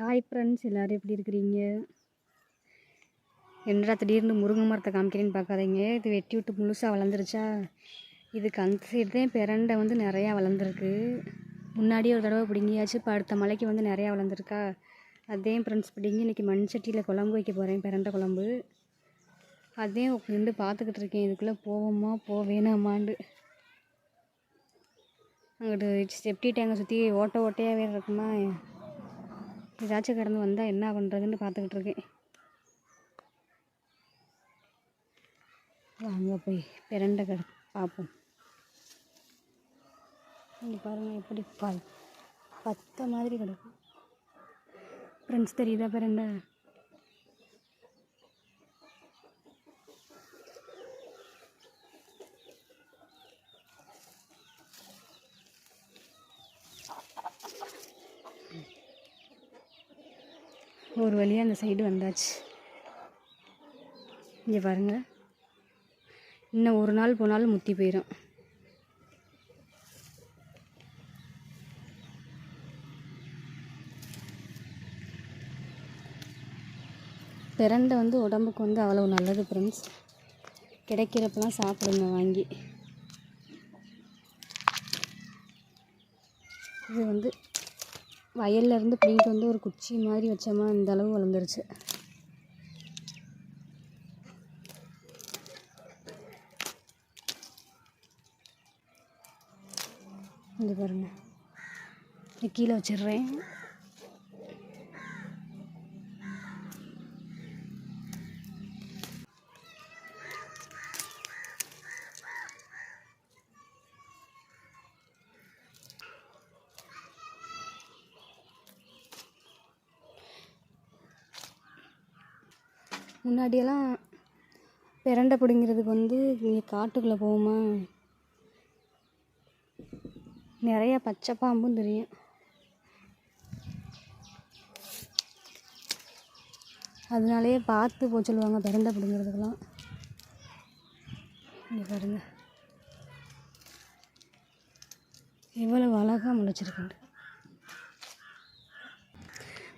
Hi friends எல்லோரும் எப்படி இருக்கிறீங்க? என்னடா திடீர்னு முருங்கை மரத்தை காமிக்கிறேன்னு பார்க்காதீங்க. இது வெட்டி விட்டு முழுசாக வளர்ந்துருச்சா? இதுக்கு அந்த சைடு தான் பிரண்டை வந்து நிறையா வளர்ந்துருக்கு. முன்னாடி ஒரு தடவை பிடுங்கியாச்சு இப்போ அடுத்த மலைக்கு வந்து நிறையா வளர்ந்துருக்கா? அதே ஃப்ரெண்ட்ஸ் பிடிங்கி இன்றைக்கி மண் சட்டியில் குழம்பு வைக்க போகிறேன் பிரண்டை குழம்பு. அதே நின்று பார்த்துக்கிட்டு இருக்கேன். இதுக்குள்ளே போவோமா போவேனாமாண்டு அங்கிட்டு செப்டி டேங்கை சுற்றி ஓட்டை ஓட்டையாகவே இருக்குமா? ஏதாச்சும் கடந்து வந்தால் என்ன பண்ணுறதுன்னு பார்த்துக்கிட்டு இருக்கேன் வாங்க போய் பிரண்டை கட பார்ப்போம். இங்கே பாருங்கள் எப்படி ப பத்த மாதிரி கிடக்கும் ஃப்ரெண்ட்ஸ் தெரியுதா பிரண்டை? ஒரு வழியாக அந்த சைடு வந்தாச்சு. இங்கே பாருங்கள் இன்னும் ஒரு நாள் போனாலும் முத்தி போயிடும் பிறண்டை வந்து உடம்புக்கு வந்து அவ்வளோ நல்லது ஃப்ரெண்ட்ஸ் கிடைக்கிறப்பெல்லாம் சாப்பிடுங்க வாங்கி. இது வந்து வயல்லேருந்து பிடிங்கிட்டு வந்து ஒரு குச்சி மாதிரி வச்சோமா இந்த அளவு வளர்ந்துருச்சு. இது பாருங்க. இது கீழே வச்சிடுறேன். முன்னாடியெல்லாம் பிரண்டை பிடுங்கிறதுக்கு வந்து இங்கே காட்டுக்குள்ளே போவோமா நிறைய பச்சை பாம்பும் தெரியும். அதனாலேயே பார்த்து போக சொல்லுவாங்க பிரண்டை பிடுங்கிறதுக்கெல்லாம். இங்கே பாருங்க. எவ்வளவு அழகாக முளைச்சிருக்கு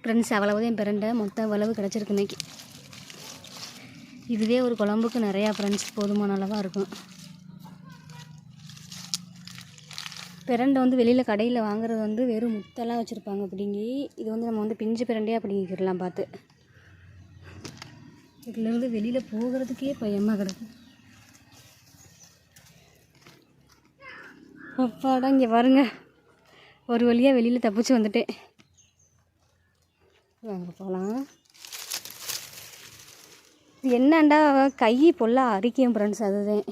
ஃப்ரெண்ட்ஸ் அவ்வளவுதான் பிரண்டை. மொத்தம் அவ்வளவு கிடச்சிருக்கு இன்னைக்கு. இதுவே ஒரு குழம்புக்கு நிறையா ஃப்ரெண்ட்ஸ் போதுமான அளவாக இருக்கும். பிரண்டை வந்து வெளியில் கடையில் வாங்குறது வந்து வெறும் முத்தெல்லாம் வச்சுருப்பாங்க பிடுங்கி இது வந்து நம்ம வந்து பிஞ்சு பிரண்டையாக பிடிங்கிக்கிடலாம் பார்த்து. இதுலேருந்து வெளியில் போகிறதுக்கே பயமாக கிடக்கு. அப்பாடா இங்கே பாருங்க. ஒரு வழியாக வெளியில் தப்பிச்சு வந்துட்டேன். வாங்க போகலாம் இது என்னண்டா கை பொல்லா அரிக்கும் ஃப்ரெண்ட்ஸ் அதுதான்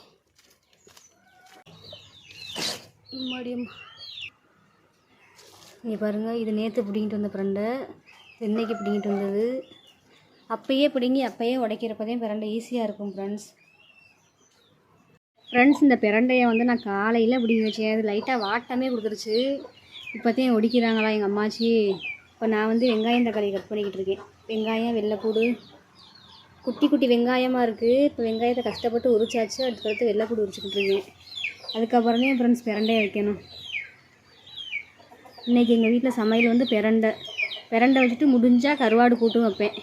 மடியும் இங்கே பாருங்கள் இது நேற்று பிடிங்கிட்டு வந்த பிரண்டை. இன்றைக்கி பிடிங்கிட்டு வந்தது. அப்பயே பிடுங்கி அப்பயே உடைக்கிறப்பதே பிரண்டை ஈஸியாக இருக்கும் ஃப்ரெண்ட்ஸ் ஃப்ரெண்ட்ஸ் இந்த பிரண்டையை வந்து நான் காலையில் பிடிங்கி வச்சேன். அது லைட்டாக வாட்டமே கொடுத்துருச்சு. இப்போத்தையும் ஒடிக்கிறாங்களா எங்கள் அம்மாச்சி? இப்போ நான் வந்து வெங்காயம் தக்காளி கட் பண்ணிக்கிட்டு இருக்கேன். வெங்காயம் வெள்ளைப்பூடு குட்டி குட்டி வெங்காயமாக இருக்குது இப்போ வெங்காயத்தை கஷ்டப்பட்டு உரிச்சாச்சு. அடுத்தடுத்து வெள்ளைப்பூடு உரிச்சுக்கிட்டு இருக்கேன் அதுக்கப்புறமே ஃப்ரெண்ட்ஸ் பிரண்டையை வைக்கணும். இன்றைக்கி எங்கள் வீட்டில் சமையல் வந்து பிரண்டை. பிரண்டை வச்சுட்டு முடிஞ்சால் கருவாடு கூட்டும் வைப்பேன்.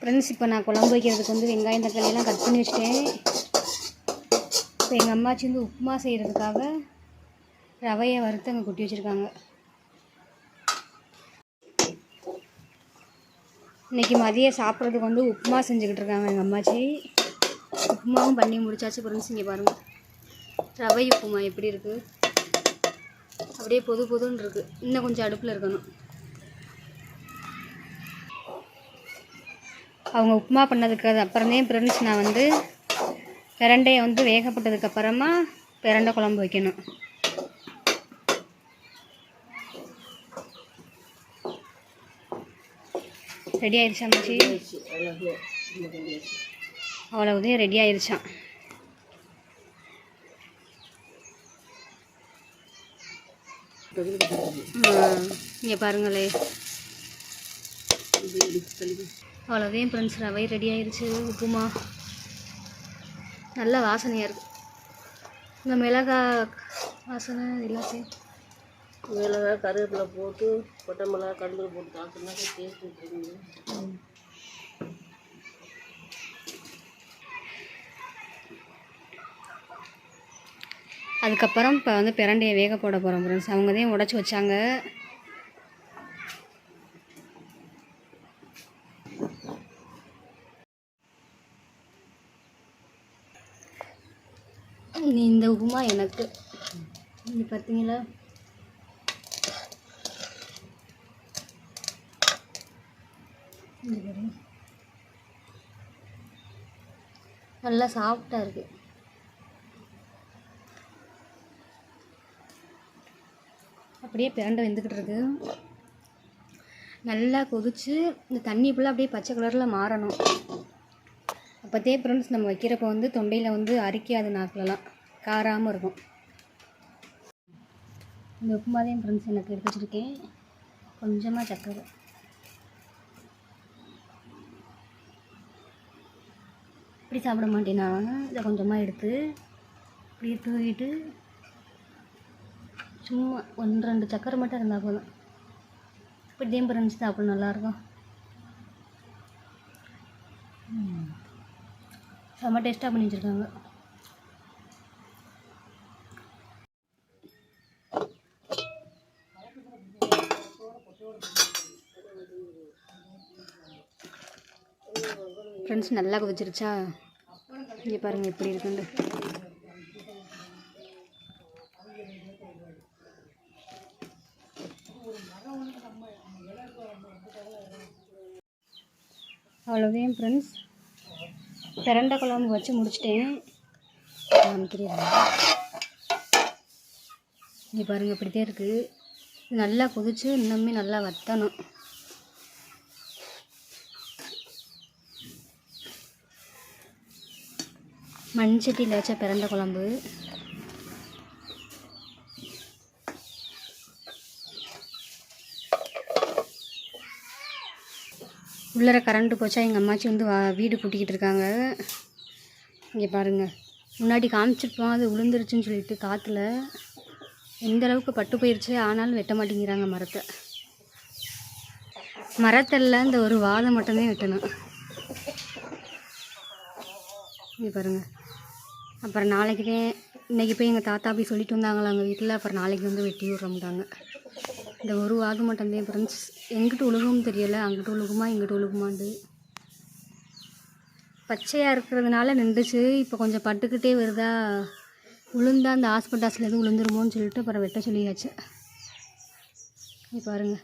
ஃப்ரெண்ட்ஸ் இப்போ நான் குழம்பு வைக்கிறதுக்கு வந்து வெங்காயம் தக்காளியெல்லாம் கட் பண்ணி வச்சிட்டேன். இப்போ எங்கள் அம்மாச்சி வந்து உப்புமா செய்கிறதுக்காக ரவையை வறுத்து அங்கே கொட்டி வச்சுருக்காங்க. இன்றைக்கி மதியம் சாப்பிட்றதுக்கு வந்து உப்புமா செஞ்சுக்கிட்டு இருக்காங்க எங்கள் அம்மாச்சி. உப்புமாவும் பண்ணி முடிச்சாச்சு. ஃப்ரெண்ட்ஸ் இங்கே பாருங்கள் ரவை உப்புமா எப்படி இருக்குது அப்படியே பொது பொதுன்னு இருக்குது இன்னும் கொஞ்சம் அடுப்பில் இருக்கணும். அவங்க உப்புமா பண்ணதுக்கு அது அப்புறமே ஃப்ரெண்ட்ஸ் நான் வந்து பிரண்டையை வந்து வேகப்பட்டதுக்கப்புறமா பிரண்டை குழம்பு வைக்கணும். ரெடி ஆயிடுச்சா மச்சி அவ்வளவுதான் ரெடி ஆயிடுச்சான் இங்கே பாருங்களே. அவ்வளோதான் ஃப்ரெண்ட்ஸ் ரவை ரெடி ஆயிடுச்சு உப்புமா. நல்ல வாசனையாக இருக்குது இந்த மிளகா வாசனை எல்லாத்தையும் மிளகா கருவேப்பிலை போட்டு கொட்டை மிளகா கடுகு போட்டு சாப்பிட்டோம்னா டேஸ்ட் தெரியும் அதுக்கப்புறம் இப்போ வந்து பிரண்டையை வேக போட போகிறோம் ஃப்ரெண்ட்ஸ் அவங்க தான் உடச்சி வச்சாங்க. இந்த உப்புமா எனக்கு. இது பார்த்தீங்களா இங்க பாருங்க. நல்லா சாஃப்டாக இருக்குது அப்படியே பிரண்டை வெந்துக்கிட்டு இருக்கு. நல்லா கொதிச்சு இந்த தண்ணி ஃபுல்லாக அப்படியே பச்சை கலரில் மாறணும். அப்போதே ஃப்ரெண்ட்ஸ் நம்ம வைக்கிறப்போ வந்து தொண்டையில் வந்து அரிக்காது நாக்கிலலாம். காராமல் இருக்கும். இந்த உப்புமாதையும் ஃப்ரெண்ட்ஸ் எனக்கு எடுத்து வச்சுருக்கேன். கொஞ்சமாக சக்கரை. இப்படி சாப்பிட மாட்டேன்னா இதை கொஞ்சமாக எடுத்து இப்படியே தூவிட்டு சும்மா ஒன்று ரெண்டு சக்கரை மட்டும் இருந்தால் போதும். இப்படி தேம்பு இருந்துச்சு சாப்பிட நல்லாயிருக்கும் செம்ம டேஸ்ட்டாக பண்ணி வச்சுருக்காங்க. ஃப்ரெண்ட்ஸ் நல்லா கொதிச்சிருச்சா? இங்கே பாருங்கள் எப்படி இருக்குண்டு. அவ்வளோதான் ஃப்ரெண்ட்ஸ் பிரண்டை குழம்பு வச்சு முடிச்சிட்டேன். தெரியாது இங்கே பாருங்கள் இப்படித்தான் இருக்குது நல்லா கொதிச்சு இன்னுமே நல்லா வத்தணும். மண்சட்டியில் வச்ச பிறந்த குழம்பு. உள்ளர கரண்ட்டு போச்சா எங்கள் அம்மாச்சி வந்து வீடு கூட்டிக்கிட்டு இருக்காங்க. இங்கே பாருங்கள் முன்னாடி காமிச்சிருப்போம் அது விழுந்துருச்சுன்னு சொல்லிட்டு காற்றுல எந்த அளவுக்கு பட்டு போயிடுச்சு ஆனாலும் வெட்ட மாட்டேங்கிறாங்க மரத்தை. மரத்தில் இந்த ஒரு வாதம் மட்டும்தான் வெட்டணும். இங்கே பாருங்கள் அப்புறம் நாளைக்கு தான் இன்றைக்கி போய் எங்கள் தாத்தா போய் சொல்லிட்டு வந்தாங்களா எங்கள் வீட்டில் அப்புறம் நாளைக்கு வந்து வெட்டி விட்றோம்ட்டாங்க. இந்த ஒரு வாதம் மட்டும்தான் ஃப்ரெண்ட்ஸ் எங்கிட்டு உழுகும் தெரியலை அங்கிட்ட உழுகுமா எங்கிட்ட உழுகுமாண்டு பச்சையாக இருக்கிறதுனால நின்றுச்சு. இப்போ கொஞ்சம் பட்டுக்கிட்டே வருதா உளுந்தா அந்த ஹாஸ்பிட்டாஸில் எதுவும் விழுந்துருமோன்னு சொல்லிட்டு அப்புறம் வெட்ட சொல்லியாச்சு. நீ பாருங்க.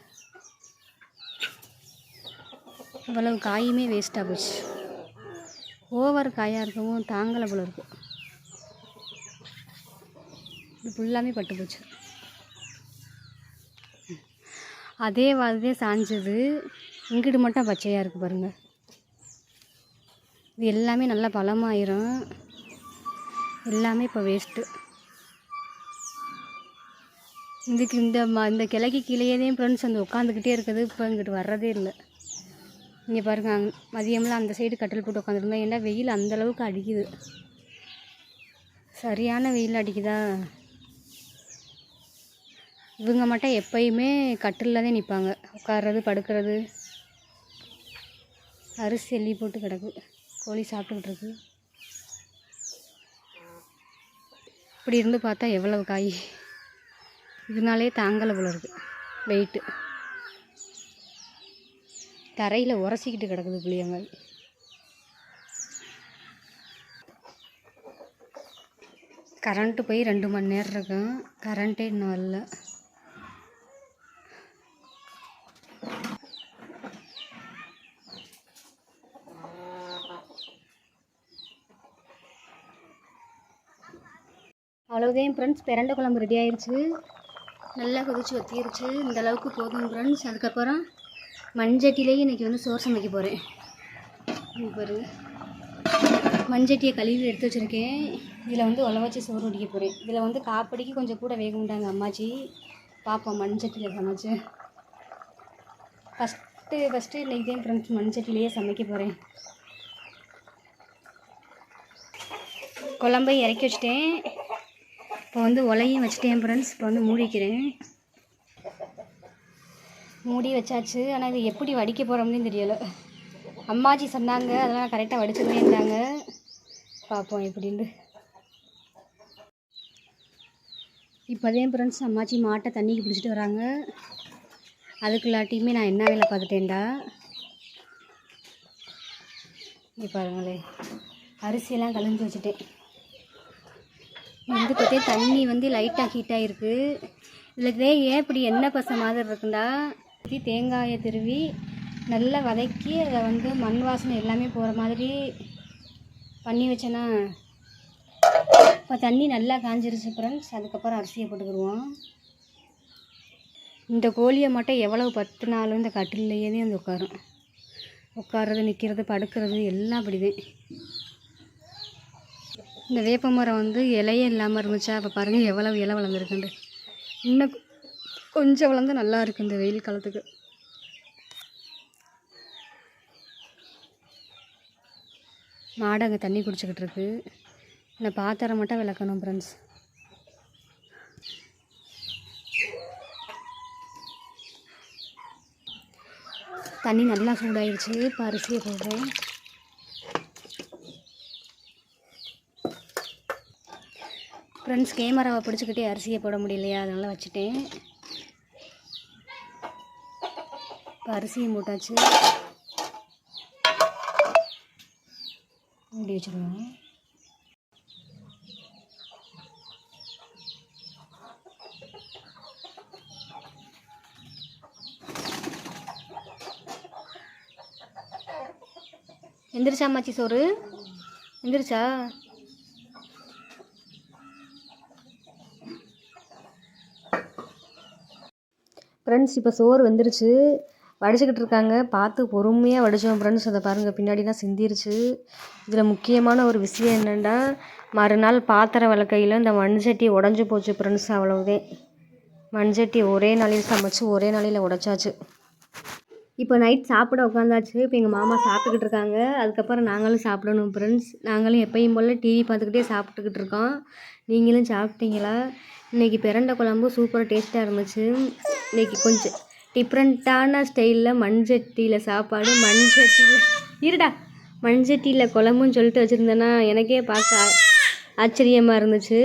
இவ்வளவு காயுமே வேஸ்ட்டாக போச்சு. ஓவர் காயாக இருக்கவும் தாங்கலை போல இருக்கும் இது ஃபுல்லாமே பட்டு போச்சு. அதே வாதே சாஞ்சது. இங்கிட்டு மட்டும் பச்சையாக இருக்குது பாருங்கள் இது எல்லாமே நல்லா பழமாயிரும். எல்லாமே இப்போ வேஸ்ட்டு இதுக்கு இந்த ம இந்த கிளைக்கு கீழேயே ஃப்ரெண்ட்ஸ் அந்த உட்காந்துக்கிட்டே இருக்குது. இப்போ இங்கிட்டு வர்றதே இல்லை. இங்கே பாருங்கள் அங் மதியம்லாம் அந்த சைடு கட்டில் போட்டு உட்காந்துருந்தோம் ஏன்னா வெயில் அந்தளவுக்கு அடிக்குது. சரியான வெயில் அடிக்குதா? இவங்க மட்டும் எப்பயுமே கட்டிலில் தான் நிற்பாங்க உட்கார்றது படுக்கிறது. அரிசி எள்ளி போட்டு கிடக்கு. கோழி சாப்பிட்டுக்கிட்டு இருக்கு. இப்படி இருந்து பார்த்தா எவ்வளவு காய்? இதனாலே தாங்கலை போல இருக்குது வெயிட்டு தரையில் உரசிக்கிட்டு கிடக்குது புளியங்காய். கரண்ட்டு போய் ரெண்டு மணி நேரம் இருக்கும். கரண்ட்டே இன்னும் வரல. அவ்வளோதான் ஃப்ரெண்ட்ஸ் பிரண்டை குழம்பு ரெடி ஆயிடுச்சு நல்லா கொதிச்சு வத்திருச்சு. இந்த அளவுக்கு போதும் ஃப்ரெண்ட்ஸ் அதுக்கப்புறம் மண்சட்டிலேயே இன்றைக்கி வந்து சோறு சமைக்க போகிறேன் பாருங்க மண்சட்டியை கழுவி எடுத்து வச்சுருக்கேன். இதில் வந்து உழவச்சி சோறு வடிக்க போகிறேன் இதில் வந்து காப்படிக்கு கொஞ்சம் கூட வேக விட்டாங்க அம்மாச்சி. பார்ப்போம் மண்சட்டியில் சமைச்சு ஃபஸ்ட்டு ஃபஸ்ட்டு இன்றைக்கி தான் ஃப்ரெண்ட்ஸ் மண்சட்டிலேயே சமைக்க போகிறேன் குழம்பை இறக்கி வச்சிட்டேன். இப்போ வந்து உலையும் வச்சுட்டேன் ஃப்ரெண்ட்ஸ் இப்போ வந்து மூடிக்கிறேன். மூடி வச்சாச்சு. ஆனால் இது எப்படி வடிக்க போகிறோம்னு தெரியலை. அம்மாச்சி சொன்னாங்க. அதெல்லாம் கரெக்டாக வடிச்சுருவேன்றாங்க பார்ப்போம் எப்படின்னு. இப்போதே ஃப்ரெண்ட்ஸ் அம்மாச்சி மாட்டை தண்ணிக்கு பிடிச்சிட்டு வராங்க. அதுக்குள்ளாட்டியுமே நான் என்ன வேலை பார்த்துட்டேன்டா? இப்போ பாருங்களே அரிசியெல்லாம் கலந்து வச்சுட்டேன். வந்து பார்த்தே தண்ணி வந்து லைட்டாக ஹீட் ஆகிருக்கு இதில் ஏன் இப்படி எண்ணெய் பசை மாதிரி இருக்குண்டா? தேங்காயை திருவி நல்லா வதக்கி அதை வந்து மண் வாசனை எல்லாமே போகிற மாதிரி பண்ணி வச்சேன்னா இப்போ தண்ணி நல்லா காஞ்சிருச்சு ஃப்ரெண்ட்ஸ் அதுக்கப்புறம் அரிசியை போட்டுக்கிடுவோம். இந்த கோழியை மட்டும் எவ்வளவு பத்து நாளும் இந்த கட்டிலேயே தான் வந்து உட்காரும். உட்காறது நிற்கிறது படுக்கிறது எல்லாம் அப்படிதான். இந்த வேப்ப மரம் வந்து இலையே இல்லாமல் இருந்துச்சா? அப்போ பாருங்கள் எவ்வளவு இலை வளர்ந்துருக்குண்டு இன்னும் கொஞ்சம் வளர்ந்து நல்லா இருக்கு இந்த வெயில் காலத்துக்கு. மாடு அங்கே தண்ணி குடிச்சிக்கிட்டு இருக்கு. இந்த பாத்திரம் மட்டும் விளக்கணும் ஃப்ரெண்ட்ஸ் தண்ணி நல்லா சூடாயிடுச்சு இப்போ அரிசியை போடுறேன். ஃப்ரெண்ட்ஸ் கேமராவை பிடிச்சிக்கிட்டே அரிசியை போட முடியலையா? அதனால் வச்சுட்டேன். இப்போ அரிசியும் போட்டாச்சு மூடி வச்சுருவோம் எந்திரிச்சா அம்மாச்சி சோறு? எந்திரிச்சா? ஃப்ரெண்ட்ஸ் இப்போ சோறு வந்துருச்சு. வடிச்சுக்கிட்டு இருக்காங்க. பார்த்து பொறுமையாக வடித்தோம் ஃப்ரெண்ட்ஸ் அதை பாருங்கள் பின்னாடிலாம் சிந்திருச்சு. இதில் முக்கியமான ஒரு விஷயம் என்னென்னா மறுநாள் பாத்திரம் விளக்கையில் இந்த மண் சட்டி உடஞ்சி போச்சு ஃப்ரெண்ட்ஸ் அவ்வளவுதான் மண் சட்டி ஒரே நாளையில் சமைச்சு ஒரே நாளையில் உடச்சாச்சு. இப்போ நைட் சாப்பிட உட்காந்தாச்சு இப்போ எங்கள் மாமா சாப்பிட்டுக்கிட்டு இருக்காங்க. அதுக்கப்புறம் நாங்களும் சாப்பிடணும் ஃப்ரெண்ட்ஸ் நாங்களும் எப்பயும் போல் டிவி பார்த்துக்கிட்டே சாப்பிட்டுக்கிட்டு இருக்கோம். நீங்களும் சாப்பிட்டீங்களா? இன்றைக்கி பிரண்டை குழம்பு சூப்பராக டேஸ்ட்டாக இருந்துச்சு. இன்றைக்கி கொஞ்சம் டிஃப்ரெண்ட்டான ஸ்டைலில் மண்சட்டியில் சாப்பாடு மண்சட்டியில் இருடா மண்சட்டியில் குழம்புன்னு சொல்லிட்டு வச்சுருந்தேன்னா எனக்கே பார்க்க ஆச்சரியமாக இருந்துச்சு.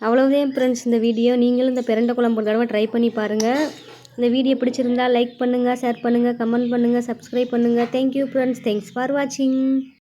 அவ்வளோதான் ஃப்ரெண்ட்ஸ் இந்த வீடியோ நீங்களும் இந்த பிரண்டை குழம்பு ஒரு தடவை ட்ரை பண்ணி பாருங்கள் இந்த வீடியோ பிடிச்சிருந்தா லைக் பண்ணுங்கள் ஷேர் பண்ணுங்கள் கமெண்ட் பண்ணுங்கள் சப்ஸ்கிரைப் பண்ணுங்கள் தேங்க்யூ ஃப்ரெண்ட்ஸ் தேங்க்ஸ் ஃபார் வாட்சிங்